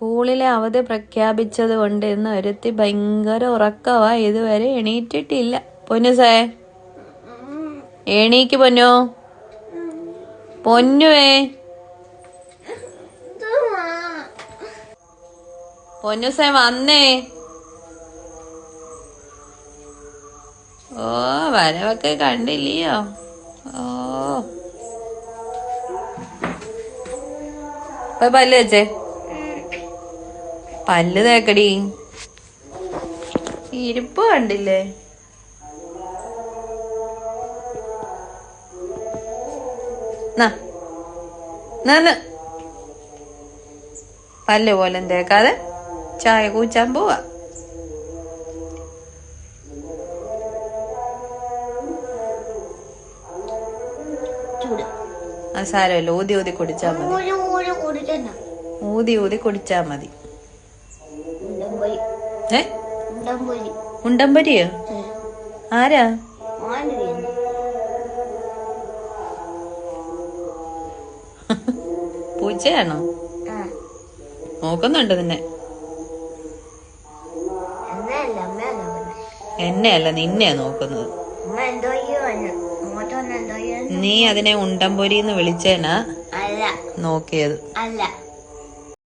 സ്കൂളിലെ അവധി പ്രഖ്യാപിച്ചത് കൊണ്ട് ഇന്ന് ഒരുത്തി ഭയങ്കര ഉറക്കവാ. ഇതുവരെ എണീറ്റിട്ടില്ല. പൊന്നു സേ. എണീക്ക് പൊന്നു. പൊന്നുവേ. പൊന്നു സേ വന്നേ. ഓ വരവൊക്കെ കണ്ടില്ലയോ? ഓ. പോയി പല്ല് പല്ല് തേക്കടി. ഇരിപ്പ് കണ്ടില്ലേ. പല്ല് പോലും തേക്കാതെ ചായ കൂച്ചാൻ പോവാ. സാരമല്ല ഊതി ഊതി കുടിച്ചാ മതി. ഊതി ഊതി കുടിച്ചാ മതി. ഏ? ഉണ്ടംപൊരി ഉണ്ടമ്പരിയോ? ആരാ? പൂച്ചയാണോ? നോക്കുന്നുണ്ട് നിന്നെ. എന്നെയല്ല നിന്നെയാ നോക്കുന്നത്. നീ അതിനെ ഉണ്ടംപൊരി എന്ന് വിളിച്ചേനാ നോക്കിയത്. അല്ല.